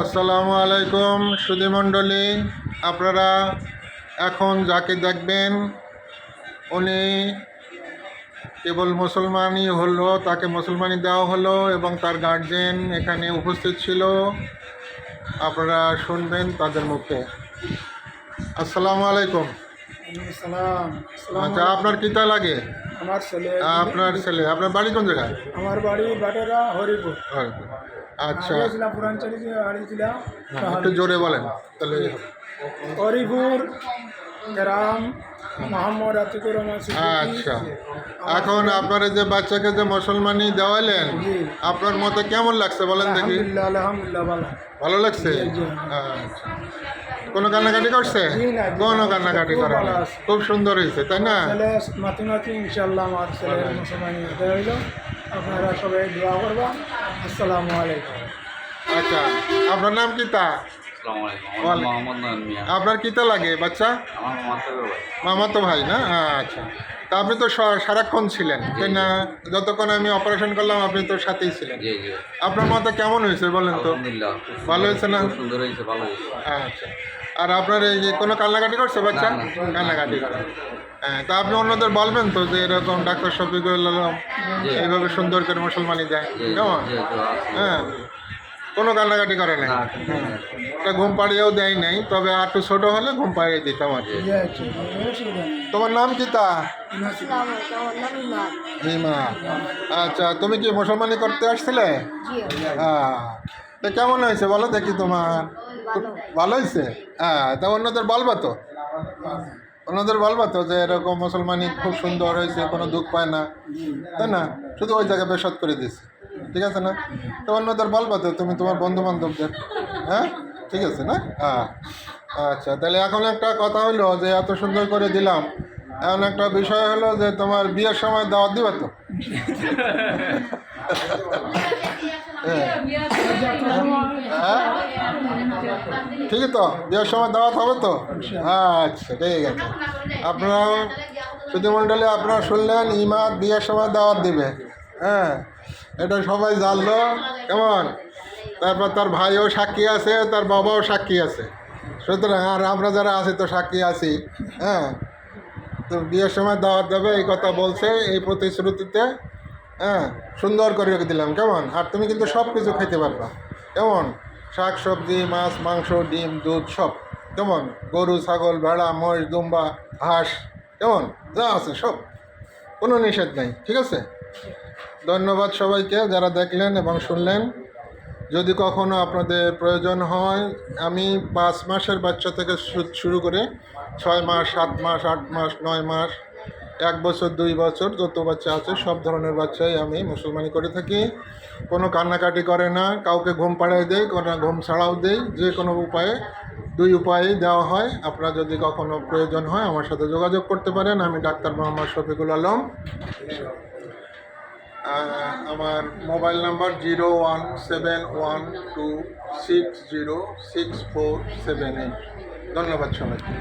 আসসালামু আলাইকুম সুধীমণ্ডলী আপনারা এখন যাকে দেখবেন উনি কেবল মুসলমানই হলো তাকে মুসলমানি দেওয়া হলো এবং তার গার্জেন এখানে উপস্থিত ছিল। আপনারা শুনবেন তাদের মুখে। আসসালামু আলাইকুম। আচ্ছা আপনার কিতা লাগে? আমার ছেলে। আপনার ছেলে। আপনার বাড়ি কোন জায়গায়? আমার বাড়ি বাটেরা হরিপুর। আচ্ছা। হ্যাঁ, একটু জোরে বলেন তাহলে হরিপুর গ্রাম মোহাম্মদ আতিকুর রহমান আচ্ছা। এখন আপনার যে বাচ্চাকে যে মুসলমানি দেওয়ালেন। আপনার মতে কেমন লাগছে বলেন দেখি। আলহামদুলিল্লাহ ভালো। লাগছে? আচ্ছা। কোনো কান্নাকাটি করছে? কোনো কান্নাকাটি করে। খুব সুন্দর হয়েছে তাই না? মাতি মাতি ইনশাল্লাহ আমার ছেলে মুসলমানি হতে হইল। আপনারা সবাই দোয়া করবা আসসালামু আলাইকুম। আচ্ছা আপনার নাম কি তা? আপনার কিতা লাগে বাচ্চা? আমার মামাতো ভাই। মামা তো ভাই না? আচ্ছা। তা আপনি তো স- সারাক্ষণ ছিলেন তাই না? যতক্ষণ আমি অপারেশন করলাম আপনি তো সাথেই ছিলেন। জি জি। আপনার মতে কেমন হয়েছে বলেন তো? ভালো হয়েছে না? সুন্দর হয়েছে ভালো হয়েছে। আচ্ছা। আর আপনার এই যে কোনো কান্নাকাটি করছে বাচ্চা। কান্নাকাটি করে হ্যাঁ তা আপনি অন্যদের বলবেন তো যে এরকম ডাক্তার শফিকুল আলম। এইভাবে সুন্দর করে মুসলমানি দেয় জি, কেমন। হ্যাঁ কোনো কান্নাকাটি করে নাই। না, তা ঘুম পাড়িয়েও দেয় নাই তবে আর একটু ছোটো হলে ঘুম পাড়িয়ে দিতাম আর। তোমার নাম কি তা? হিমা। আচ্ছা তুমি কি মুসলমানি করতে আসছিলে? হ্যাঁ তা কেমন হয়েছে বলো দেখি তোমার। ভালো। হয়েছে হ্যাঁ তা অন্যদের বলবা তো। অন্যদের বলবা তো যে এরকম মুসলমানি খুব সুন্দর হয়েছে কোনো দুঃখ পায় না। তাই না? শুধু ওই জায়গায় বেসত করে দিছে ঠিক আছে না? তো অন্যদের বলবা তো তুমি তোমার বন্ধু বান্ধবদের হ্যাঁ? ঠিক আছে না? হ্যাঁ। আচ্ছা তাহলে এখন একটা কথা হলো যে এত সুন্দর করে দিলাম। এখন একটা বিষয় হলো যে তোমার বিয়ের সময় দাওয়াত দিবা তো? হ্যাঁ। ঠিকই তো, বিয়ের সময় দাওয়াত হবে তো? আচ্ছা ঠিক আছে। আপনারা সুধীমণ্ডলী আপনারা শুনলেন, ইমাদ বিয়ের সময় দাওয়াত দিবে। হ্যাঁ এটা সবাই জানলো, কেমন? তারপর তার ভাইও সাক্ষী আছে, তার বাবাও সাক্ষী আছে। সুতরাং আর আমরা যারা আছি তো সাক্ষী আছি। হ্যাঁ তো বিয়ের সময় দাওয়াত দেবে, এই কথা বলছে এই প্রতিশ্রুতিতে। হ্যাঁ সুন্দর করে রেখে দিলাম, কেমন? আর তুমি কিন্তু সব কিছু খেতে পারবা, কেমন? শাক সবজি, মাছ, মাংস, ডিম, দুধ, সব, কেমন? গরু, ছাগল, ভেড়া, মহিষ, দুম্বা, হাঁস, কেমন? যা আছে সব, কোনো নিষেধ নেই, ঠিক আছে? ধন্যবাদ সবাইকে যারা দেখলেন এবং শুনলেন। যদি কখনো আপনাদের প্রয়োজন হয়, আমি পাঁচ মাসের বাচ্চা থেকে শুরু করে ছয় মাস, সাত মাস, আট মাস, নয় মাস এক বছর, দুই বছর যত বাচ্চা আছে, সব ধরনের বাচ্চাই আমি মুসলমানি করে থাকি। কোনো কান্নাকাটি করে না, কাউকে ঘুম পাড়ায় দেয় কোনো ঘুম ছাড়াও দেই, যে কোনো উপায়ে, দুই উপায়েই দেওয়া হয়। আপনার যদি কখনো প্রয়োজন হয়, আমার সাথে যোগাযোগ করতে পারেন। আমি ডাক্তার মোহাম্মদ শফিকুল আলম। আমার mobile number zero one seven one two six zero six four seven eight. ধন্যবাদ সবাইকে।